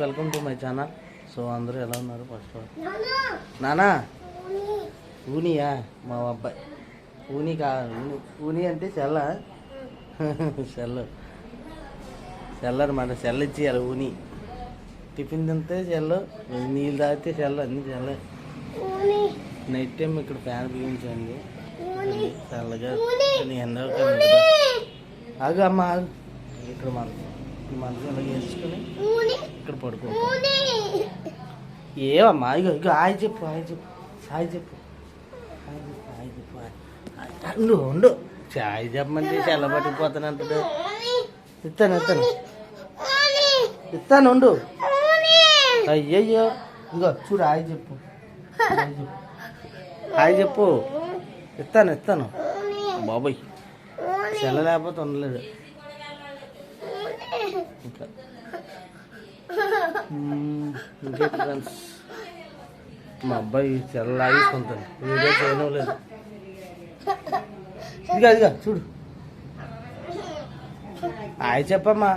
Welcome to my channel so అందరూ ఎలా ఉన్నారు? ఫస్ట్ నానా! ఊనియా? మా అబ్బాయి. ఊని కా ఊని అంటే చెల్ల సెల్ సెల్ అనమాట సెల్ ఇచ్చేయాలి ఊని. టిఫిన్ తింటే సెల్ నీళ్ళు తాగితే సెల్ అన్ని సెల్ నైట్ టైం ఇక్కడ ఫ్యాన్ బిగించండి చల్లగా ఎండ ఆగు అమ్మ ఇక్కడ మన మనసు ఇలా వేసుకొని ఇక్కడ పడుకో. ఏమమ్మా ఇగో ఇగో హాయ్ చెప్పు హాయ్ చెప్పు హాయ్ చెప్పు. హాయ్ చెప్పు హాయ్ చెప్పు. ఉండు ఉండు. హాయ్ చెప్పమంటే చెల్ల పట్టుకుపోతానంటాడు? ఇస్తాను ఇస్తాను ఇస్తాను ఉండు. అయ్యయ్యో. ఇగో చూడు హాయ్ చెప్పు. హాయ్ చెప్పు. హాయ్ చెప్పు. ఇస్తాను ఇస్తాను బాబాయ్. చెల్ల లేకపోతే ఉండలేదు ఇంకా. మ్మ్. ఫ్రెండ్స్ మా అబ్బాయి చెల్ల లాగేసుకుంటాను వీడియో చేయడం లేదు ఇదిగా ఇదిగా చూడు. ఆయన చెప్పమ్మా.